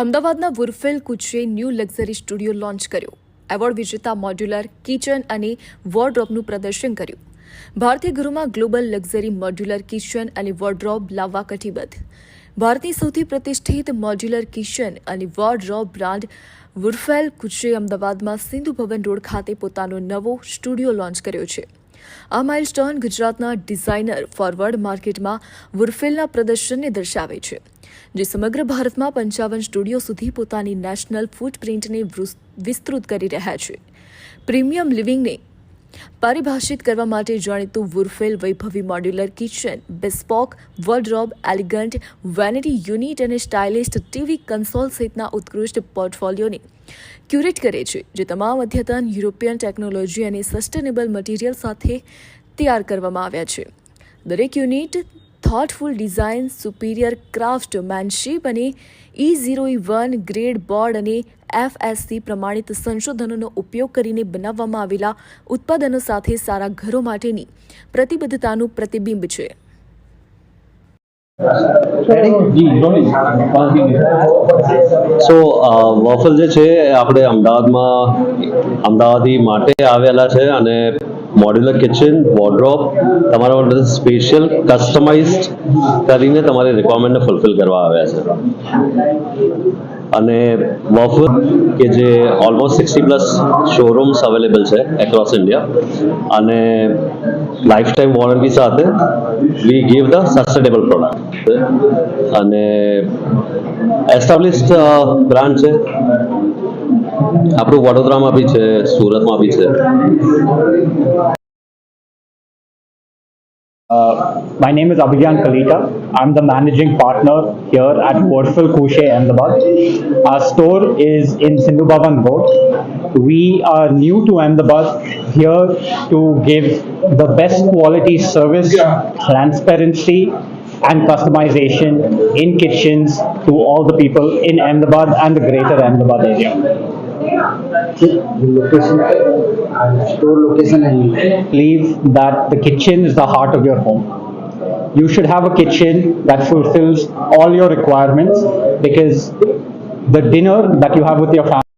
અમદાવાદના Wurfel Kuche new luxury studio launch કર્યો. Award વિજેતા મોડ્યુલર, કિચન અને વોર્ડરોબનું પ્રદર્શન કર્યું. ભારતીય ઘરોમાં ગ્લોબલ લક્ઝરી મોડ્યુલર, કિચન અને વોર્ડરોબ લાવવા કટિબદ્ધ. ભારતની સૌથી પ્રતિષ્ઠિત મોડ્યુલર, કિચન અને વોર્ડરોબ બ્રાન્ડ વુરફેલ કુચે અમદાવાદમાં સિંધુ ભવન રોડ ખાતે પોતાનો નવો સ્ટુડિયો લોન્ચ કર્યો છે. આ માઇલસ્ટોન ગુજરાતના ડિઝાઇનર ફોરવર્ડ માર્કેટમાં વુરફેલના પ્રદર્શનને દર્શાવે છે, જે સમગ્ર ભારતમાં પંચાવન સ્ટુડિયો સુધી પોતાની નેશનલ ફૂટપ્રિન્ટને વિસ્તૃત કરી રહ્યા છે. પ્રીમિયમ લિવિંગને પરિભાષિત કરવા માટે જાણીતું વુરફેલ વૈભવી modular kitchen bespoke wardrobe elegant vanity unit અને સ્ટાઇલિસ્ટ ટીવી કન્સોલ સહિતના ઉત્કૃષ્ટ પોર્ટફોલિયોને ક્યુરેટ કરે છે, જે તમામ અદ્યતન યુરોપિયન ટેકનોલોજી અને સસ્ટેનેબલ મટીરિયલ સાથે તૈયાર કરવામાં આવ્યા છે. દરેક unit thoughtful design superior craftsmanship અને E zero one grade board અને એફએસસી પ્રમાણિત સંશોધનોનો ઉપયોગ કરીને બનાવવામાં આવેલા ઉત્પાદનો સાથે સારા ઘરો માટેની પ્રતિબદ્ધતાનું પ્રતિબિંબ છે. સો વોફલ જે છે આપણે અમદાવાદમાં, અમદાવાદી માટે આવેલા છે અને મોડ્યુલર કિચન વોર્ડરોબ તમારા માટે સ્પેશિયલ કસ્ટમાઇઝડ કરીને તમારી રિક્વાયરમેન્ટને ફૂલફિલ કરવા આવ્યા છે. અને વોફલ કે જે almost sixty plus showrooms available છે એક્રોસ ઇન્ડિયા અને લાઈફ ટાઈમ વોરંટી સાથે we give the sustainable product અને એસ્ટાબ્લિશ્ડ બ્રાન્ડ છે. આપણું વડોદરામાં બી છે, સુરતમાં બી છે. Uh, my name is Abhigyan Kalita. I'm the managing partner here at Warfel Kushe, Ahmedabad. Our store is in Sindhu Bhavan Road. We are new to Ahmedabad here to give the best quality service, transparency, and customization in kitchens to all the people in Ahmedabad and the greater Ahmedabad area. Location and store location and believe that the kitchen is the heart of your home. You should have a kitchen that fulfills all your requirements because the dinner that you have with your family